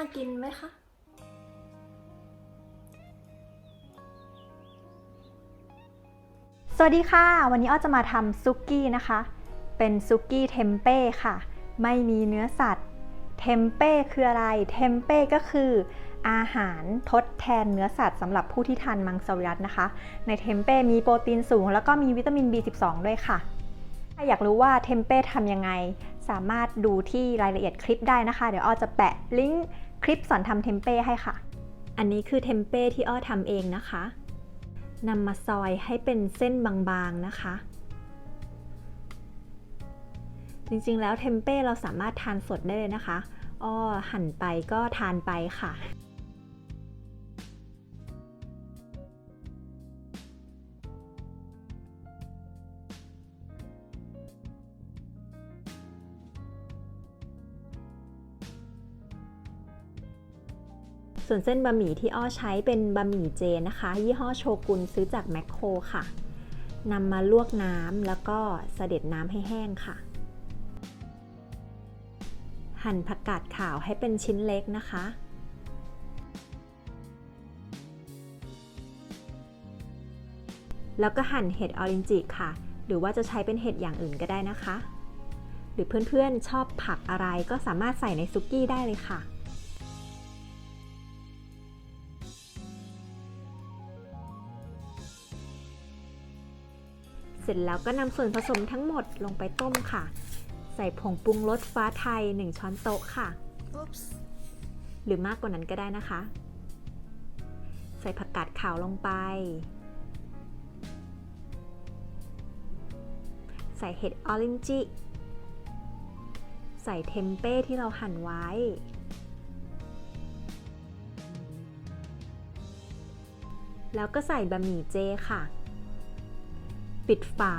ากินไหมคะ สวัสดีค่ะ วันนี้อ้อจะมาทำซุกี้นะคะ เป็นซุกี้เทมเป้ค่ะ ไม่มีเนื้อสัตว์ เทมเป้คืออะไร เทมเป้ก็คืออาหารทดแทนเนื้อสัตว์สำหรับผู้ที่ทานมังสวิรัตนะคะ ในเทมเป้มีโปรตีนสูง แล้วก็มีวิตามิน B12 ด้วยค่ะ ถ้าอยากรู้ว่าเทมเป้ทำยังไง สามารถดูที่รายละเอียดคลิปได้นะคะ เดี๋ยวอ้อจะแปะลิงก์ คลิปสอนทำเทมเป้ให้ค่ะ อันนี้คือเทมเป้ที่อ้อทำเองนะคะนำมาซอยให้เป็นเส้นบางๆนะคะ จริงๆแล้วเทมเป้เราสามารถทานสดได้เลยนะคะ อ้อหั่นไปก็ทานไปค่ะ ส่วนเส้นบะหมี่ที่อ้อใช้เป็นบะหมี่เจนะคะ ยี่ห้อโชกุนซื้อจากแมคโครค่ะนำมาลวกน้ำแล้วก็เสด็จน้ำให้แห้งค่ะ หั่นผักกาดขาวให้เป็นชิ้นเล็กนะคะ แล้วก็หั่นเห็ดออรินจิค่ะ หรือว่าจะใช้เป็นเห็ดอย่างอื่นก็ได้นะคะ หรือเพื่อนๆชอบผักอะไรก็สามารถใส่ในซุกี้ได้เลยค่ะ เสร็จแล้วก็นำส่วนผสมทั้งหมดลงไปต้มค่ะ ใส่ผงปรุงรสฟ้าไทย 1 ช้อนโต๊ะค่ะ Oops หรือมากกว่านั้นก็ได้นะคะ ใส่ผักกาดขาวลงไป ใส่เห็ดออรินจิใส่เทมเป้ที่เราหั่นไว้ แล้วก็ใส่บะหมี่เจค่ะ ปิดฝา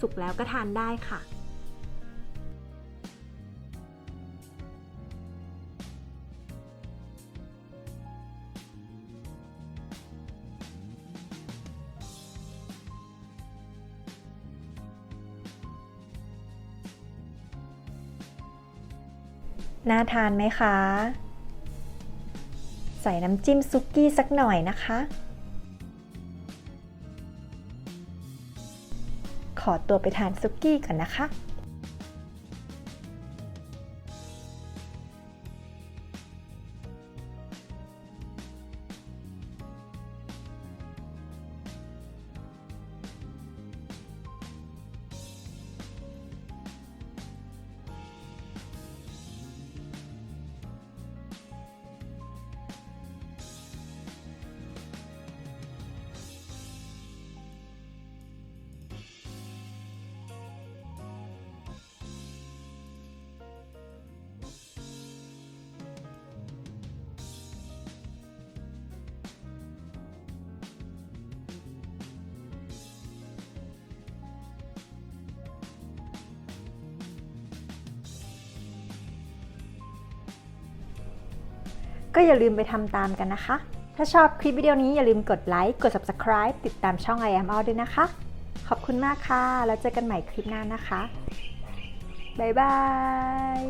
สุกแล้วก็ทานได้ค่ะน่าทานไหมคะ ส่น้ำจิ้มซุกี้สักหน่อยนะคะ ขอตัวไปทานซุกี้ก่อนนะคะ ก็อย่าลืมไปทำตามกันนะคะ ถ้าชอบคลิปวิดีโอนี้อย่าลืมกดไลค์ กด subscribe ติดตามช่อง I am all ด้วยนะคะ ขอบคุณมากค่ะ แล้วเจอกันใหม่คลิปหน้านะคะ บ๊ายบาย